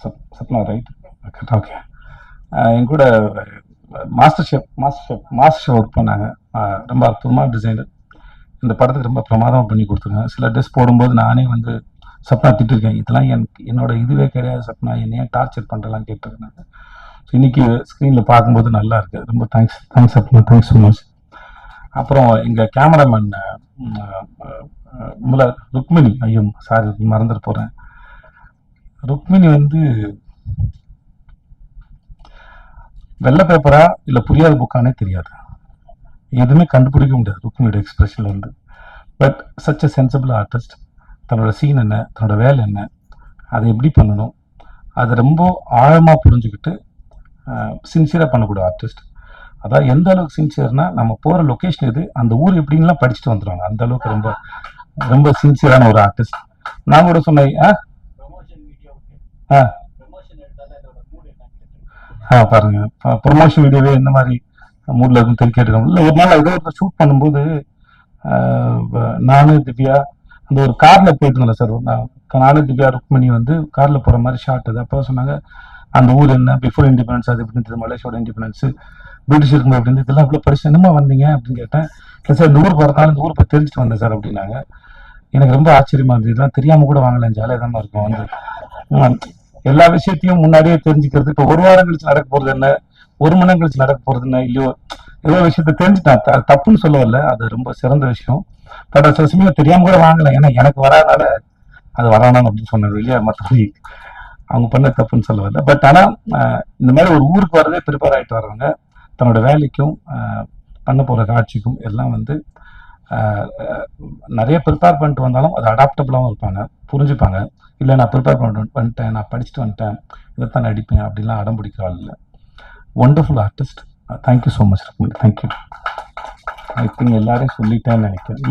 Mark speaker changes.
Speaker 1: Sub Sapna right okay என் கூட master chef master chef master chef work பண்ணாங்க. ரொம்ப அற்புதமாக டிசைனர் இந்த படத்துக்கு ரொம்ப பிரமாதமாக பண்ணி கொடுத்துருங்க சில ட்ரெஸ் போடும்போது நானே வந்து சப்னா திட்டிருக்கேன். இதெல்லாம் எனக்கு என்னோட இதுவே கிடையாது சப்னா. என்னையே டார்ச்சர் பண்ணுறலாம் கேட்டிருக்காங்க. ஸோ இன்னைக்கு ஸ்க்ரீனில் பார்க்கும்போது நல்லா இருக்குது ரொம்ப thanks thanks Sapna. Thanks so much அப்புறம் எங்கள் கேமராமேன் முல ருக்மிணி ஐயோ சாரி மறந்துட்டு போகிறேன் ருக்மிணி வந்து வெள்ளை பேப்பரா இல்லை புரியாத புக்கானே தெரியாது எதுவுமே கண்டுபிடிக்க முடியாது ருக்மினியோட எக்ஸ்பிரஷன்ல இருந்து. But such a sensible artist தன்னோட சீன் என்ன தன்னோட வேலை என்ன அதை எப்படி பண்ணணும் அதை ரொம்ப ஆழமாக புரிஞ்சுக்கிட்டு சின்சியராக பண்ணக்கூடிய ஆர்டிஸ்ட் அதாவது எந்த அளவுக்கு சின்சியர்னா நம்ம போகிற லொக்கேஷன் எது அந்த ஊர் எப்படின்லாம் படிச்சுட்டு வந்துடுவாங்க அந்த அளவுக்கு ரொம்ப ரொம்ப சின்சியரான ஒரு ஆர்டிஸ்ட் நான் கூட சொன்னேன் பாருங்க. ப்ரொமோஷன் வீடியோவே இந்த மாதிரி மூடில் இருக்குன்னு தெரிஞ்சு கேட்டுக்கோங்க. இல்லை ஒரு நாள் ஏதோ ஒரு ஷூட் பண்ணும்போது ஆ, நானு திவ்யா அந்த ஒரு காரில் போயிட்டு இருந்தேன் சார் நான் நானு திவ்யா ருக்மணி வந்து காரில் போகிற மாதிரி ஷார்ட் அது. அப்போ சொன்னாங்க அந்த ஊர் என்ன? பிஃபோர் இண்டிபெண்டன்ஸ் அது எப்படி மலேசியோட இண்டிபெண்டன்ஸ் பிரிட்டிஷ் இருக்கும் அப்படின்னு இதெல்லாம் இவ்வளோ படிச்சு என்னமா வந்தீங்க? அப்படின்னு கேட்டேன். இல்லை சார் இந்த ஊர் போகிறதுனால இந்த ஊர் போய் தெரிஞ்சுட்டு வந்தேன் சார் அப்படின்னாங்க. எனக்கு ரொம்ப ஆச்சரியமா இருந்தது. இதெல்லாம் தெரியாமல் கூட வாங்கலாம் ஜாலியாக தான் இருக்கும். வந்து எல்லா விஷயத்தையும் முன்னாடியே தெரிஞ்சுக்கிறது இப்போ ஒரு வாரம் கழிச்சு நடக்க போறது என்ன? ஒரு மணி நேரம் கழிச்சு நடக்க போறது என்ன? இல்லையோ ஏதோ விஷயத்த தெரிஞ்சுட்டேன். அது தப்புன்னு சொல்ல வரல அது ரொம்ப சிறந்த விஷயம். பட் சில சமயம் தெரியாம கூட வாங்கல. ஏன்னா எனக்கு வராதனால அது வரானான்னு அப்படின்னு சொன்னேன். வெளியே மற்றபடி அவங்க பண்ண தப்புன்னு சொல்ல வரல பட் ஆனா இந்த மாதிரி ஒரு ஊருக்கு வரதே ப்ரிப்பேர் ஆயிட்டு வர்றவங்க தன்னோட வேலைக்கும் பண்ண போற காட்சிக்கும் எல்லாம் வந்து நிறைய ப்ரிப்பேர் பண்ணிட்டு வந்தாலும் அது அடாப்டபுளாகவும் இருப்பாங்க புரிஞ்சுப்பாங்க. இல்லை நான் ப்ரிப்பேர் பண்ணிட்டு வந்துட்டேன் நான் படிச்சுட்டு வந்துட்டேன் இதைத்தான் நடிப்பேன் அப்படிலாம் அடம் பிடிக்கிற ஆள் இல்லை. Wonderful artist thank you so much thank you I think எல்லாரையும் சொல்லிட்டேன்னு நினைக்கிறேன்.